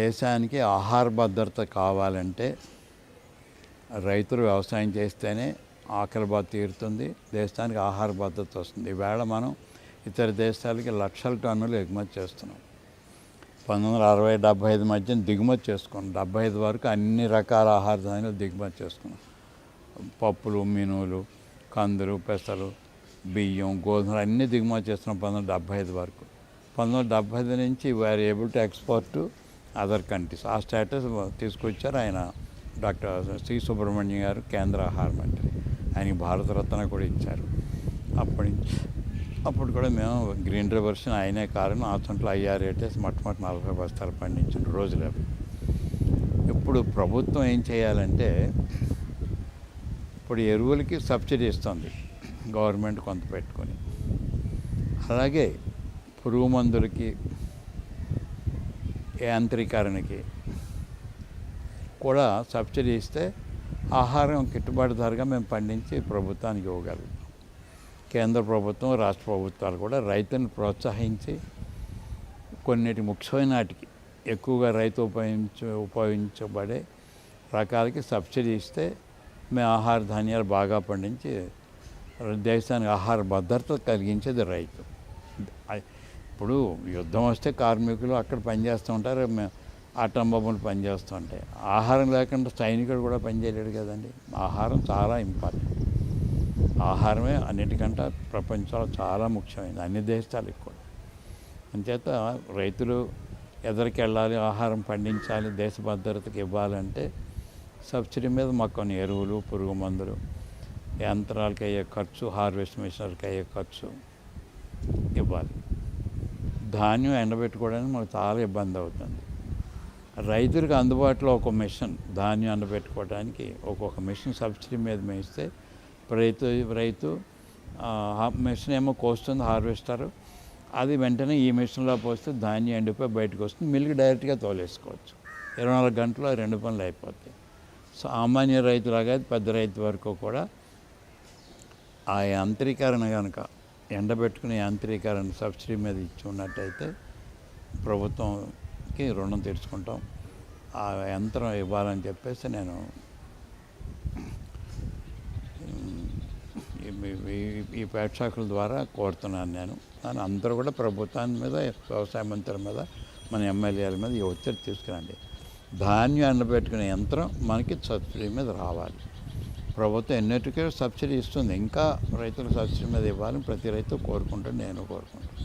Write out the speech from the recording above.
దేశానికి ఆహార భద్రత కావాలంటే రైతులు వ్యవసాయం చేస్తేనే ఆకలి బాధ తీరుతుంది దేశానికి ఆహార భద్రత వస్తుంది. ఈవేళ మనం ఇతర దేశాలకి లక్షల టన్నులు ఎగుమతి చేస్తున్నాం. పంతొమ్మిది వందల అరవై డెబ్బై ఐదు మధ్య దిగుమతి చేసుకున్నాం. డెబ్బై ఐదు వరకు అన్ని రకాల ఆహార ధాన్యాలు దిగుమతి చేసుకున్నాం. పప్పులు మినువులు కందులు పెసలు బియ్యం గోధుమలు అన్నీ దిగుమతి చేస్తున్నాం. పంతొమ్మిది డెబ్బై ఐదు వరకు. పంతొమ్మిది వందల డెబ్బై ఐదు నుంచి we are able to export other countries. ఆ స్టేటస్ తీసుకొచ్చారు ఆయన డాక్టర్ సి సుబ్రహ్మణ్యం గారు కేంద్ర ఆహార మంత్రి. ఆయనకి భారతరత్న కూడా ఇచ్చారు. అప్పటి నుంచి అప్పుడు కూడా మేము గ్రీన్ రివర్షన్ ఆయనే కారణం. ఆ చోట్ల ఐఆర్ఏటెస్ మొట్టమొదటి నలభై బస్తాలు పండించిన రోజులు అవి. ఇప్పుడు ప్రభుత్వం ఏం చేయాలంటే ఇప్పుడు ఎరువులకి సబ్సిడీ ఇస్తుంది. గవర్నమెంట్ కొంత పెట్టుకొని. అలాగే పురుగు మందులకి యాంత్రీకరణకి కూడా సబ్సిడీ ఇస్తే ఆహారం గిట్టుబాటు ధరగా మేము పండించి ప్రభుత్వానికి ఇవ్వగలుగుతాం. కేంద్ర ప్రభుత్వం రాష్ట్ర ప్రభుత్వాలు కూడా రైతుని ప్రోత్సహించి కొన్నిటి ముఖ్యమైన వాటికి ఎక్కువగా రైతు ఉపయోగించ ఉపయోగించబడే రకాలకి సబ్సిడీ ఇస్తే మేము ఆహార ధాన్యాలు బాగా పండించి దేశానికి ఆహార భద్రత కలిగించేది రైతు. ఇప్పుడు యుద్ధం వస్తే కార్మికులు అక్కడ పనిచేస్తూ ఉంటారు ఆటం బొమ్మలు పనిచేస్తూ ఉంటాయి. ఆహారం లేకుండా సైనికుడు కూడా పనిచేయలేడు కదండి. ఆహారం చాలా ఇంపార్టెంట్ ఆహారమే అన్నిటికంటే ప్రపంచంలో చాలా ముఖ్యమైనది అన్ని దేశాలకు కూడా. అంచేత రైతులు ఎదరికెళ్ళాలి ఆహారం పండించాలి దేశ భద్రతకి ఇవ్వాలంటే సబ్సిడీ మీద మాకు కొన్ని ఎరువులు పురుగు మందులు యంత్రాలకి అయ్యే ఖర్చు హార్వెస్ట్ మిషనర్కి అయ్యే ఖర్చు ఇవ్వాలి. ధాన్యం ఎండబెట్టుకోవడానికి మనకు చాలా ఇబ్బంది అవుతుంది. రైతులకు అందుబాటులో ఒక మిషన్ ధాన్యం ఎండబెట్టుకోవడానికి ఒక్కొక్క మిషన్ సబ్సిడీ మీద మేస్తే రైతు రైతు మిషన్ ఏమో కోస్తుంది హార్వెస్టర్. అది వెంటనే ఈ మిషన్లో పోస్తే ధాన్యం ఎండిపోయి బయటకు వస్తుంది. మిల్క్ డైరెక్ట్గా తోలేసుకోవచ్చు. ఇరవై నాలుగు గంటలు ఆ రెండు పనులు అయిపోతాయి. సామాన్య రైతులాగా పెద్ద రైతు వరకు కూడా ఆ యాంత్రీకరణ కనుక ఎండబెట్టుకునే యాంత్రీకరణ సబ్సిడీ మీద ఇచ్చి ఉన్నట్టయితే ప్రభుత్వంకి రుణం తీర్చుకుంటాం. ఆ యంత్రం ఇవ్వాలని చెప్పేసి నేను ఈ- ఈ- ద్వారా కోరుతున్నాను నేను. కానీ అందరూ కూడా ప్రభుత్వాన్ని మీద వ్యవసాయ మంత్రుల మీద మన ఎమ్మెల్యేల మీద ఈ ఒత్తిడి తీసుకురండి. ధాన్యం ఎండబెట్టుకునే యంత్రం మనకి సబ్సిడీ మీద రావాలి. ప్రభుత్వం ఎన్నిటికే సబ్సిడీ ఇస్తుంది. ఇంకా రైతులకు సబ్సిడీ మీద ఇవ్వాలని ప్రతి రైతు కోరుకుంటాను నేను కోరుకుంటాను